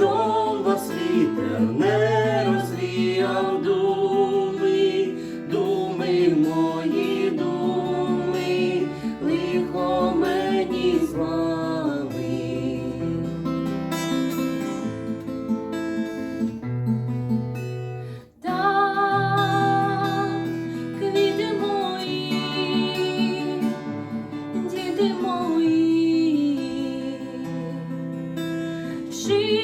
Прийшов вас вітер, не розвіяв думи, думи мої думи, лихо мені з вами. Так, квіти мої, діти мої. She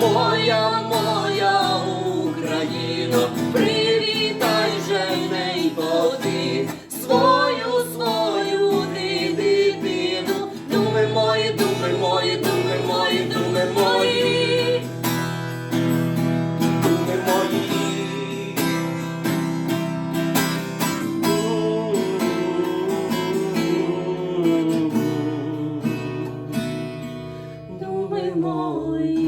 моя, моя Україна, привітай же нейбо ти, свою, свою ти дитину, думи мої, думи мої, думи мої, думи мої, думи мої. Думи мої.